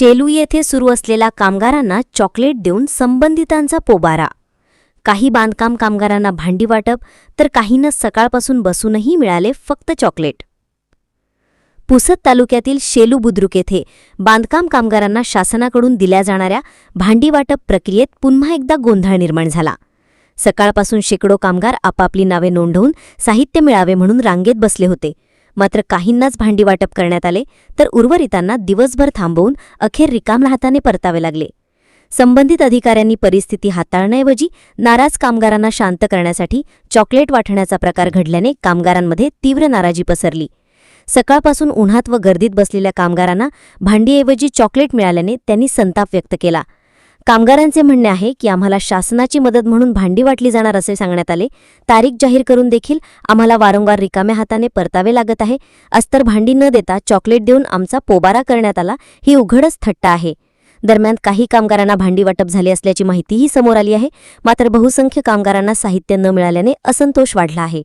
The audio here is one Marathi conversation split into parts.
शेलू येथे सुरू असलेल्या कामगारांना चॉकलेट देऊन संबंधितांचा पोबारा. काही बांधकाम कामगारांना भांडी वाटप तर काहींना सकाळपासून बसूनही मिळाले फक्त चॉकलेट. पुसद तालुक्यातील शेलू बुद्रुक येथे बांधकाम कामगारांना शासनाकडून दिल्या जाणाऱ्या भांडी वाटप प्रक्रियेत पुन्हा एकदा गोंधळ निर्माण झाला. सकाळपासून शेकडो कामगार आपापली नावे नोंदवून साहित्य मिळावे म्हणून रांगेत बसले होते. मात्र काहींनाच भांडी वाटप करण्यात आले तर उर्वरितांना दिवसभर थांबवून अखेर रिकाम हाताने परतावे लागले. संबंधित अधिकाऱ्यांनी परिस्थिती हाताळण्याऐवजी नाराज कामगारांना शांत करण्यासाठी चॉकलेट वाटण्याचा प्रकार घडल्याने कामगारांमध्ये तीव्र नाराजी पसरली. सकाळपासून उन्हात व गर्दीत बसलेल्या कामगारांना भांडीऐवजी चॉकलेट मिळाल्याने त्यांनी संताप व्यक्त केला. कामगारांचे म्हणणे आहे की आम्हाला शासनाची मदत म्हणून भांडी वाटली जाणार असे सांगण्यात आले. तारीख जाहीर करून देखील आम्हाला वारंवार रिकाम्या हाताने परतावे लागत आहे. अस्तर भांडी न देता चॉकलेट देऊन आमचा पोबारा करण्यात आला ही उघडच थट्टा आहे. दरम्यान काही कामगारांना भांडी वाटप झाली असल्याची माहितीही समोर आली आहे. मात्र बहुसंख्य कामगारांना साहित्य न मिळाल्याने असंतोष वाढला आहे.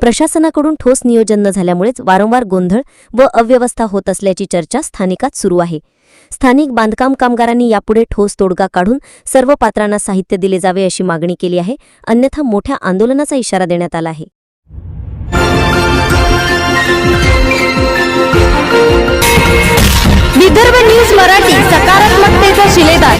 प्रशासनाकडून ठोस नियोजन न झाल्यामुळेच वारंवार गोंधळ व अव्यवस्था होत असल्याची चर्चा स्थानिकात सुरू आहे. स्थानिक बांधकाम कामगारांनी यापुढे ठोस तोडगा काढून सर्व पात्रांना साहित्य दिले जावे अशी मागणी केली आहे. अन्यथा मोठ्या आंदोलनाचा इशारा देण्यात आला आहे. विदर्भ न्यूज मराठी सकारात्मकतेचा शिलेदार.